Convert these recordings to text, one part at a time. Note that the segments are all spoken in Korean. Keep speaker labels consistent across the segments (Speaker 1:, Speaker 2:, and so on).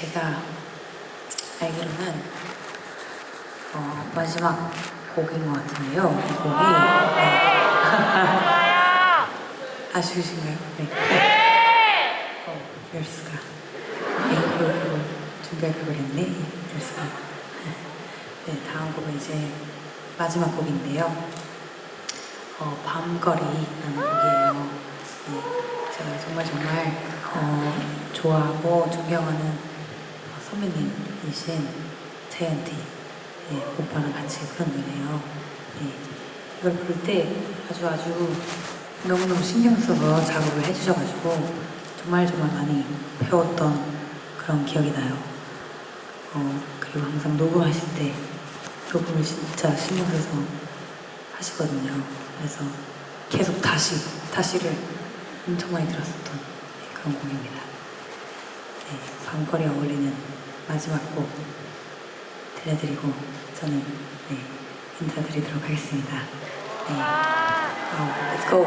Speaker 1: 제가 알기로는 어, 마지막 곡인 것 같은데요. 이 곡이 네. 아쉬우신가요? 네. 어, 이럴 수가. 앵콜로 준비할 걸 그랬네. 이럴 수가. 네, 다음 곡은 이제 마지막 곡인데요. 어, 밤거리라는 곡이에요. 네, 제가 정말 정말 어, 좋아하고 존경하는 어, 선배님이신 자이언티 네, 오빠랑 같이 부른 노래예요. 네, 이걸 부를 때 아주 아주 너무너무 신경 써서 작업을 해주셔가지고 정말 정말 많이 배웠던 그런 기억이 나요. 어, 그리고 항상 녹음하실 때 녹음을 진짜 신경 써서 하시거든요. 그래서 계속 다시, 다시를 엄청 많이 들었었던 네, 그런 곡입니다. 네, 밤거리에 어울리는 마지막 곡 들려드리고 저는 네, 인사드리도록 하겠습니다. 네. 어, let's go!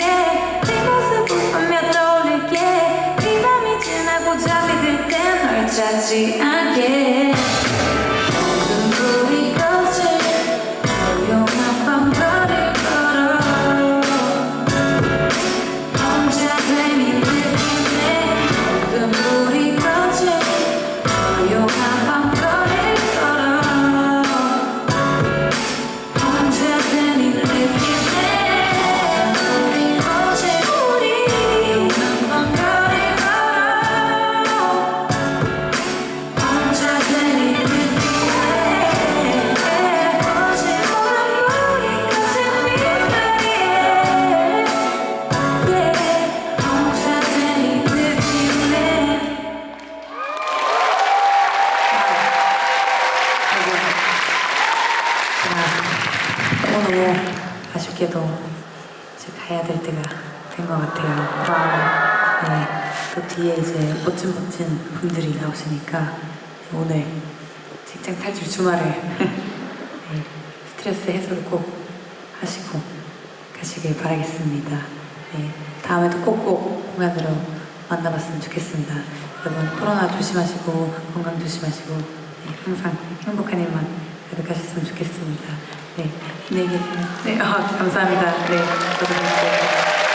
Speaker 2: she again.
Speaker 1: 너무너무 아쉽게도 이제 가야 될 때가 된 것 같아요. 네, 또 뒤에 이제 멋진 멋진 분들이 나오시니까 오늘 직장 탈출 주말을 네, 스트레스 해소를 꼭 하시고 가시길 바라겠습니다. 네, 다음에도 꼭꼭 공연으로 만나봤으면 좋겠습니다. 여러분 코로나 조심하시고 건강 조심하시고 네, 항상 행복한 일만 가득하셨으면 좋겠습니다. 네, 안녕히. 네, 아, 감사합니다. 네, 그렇게.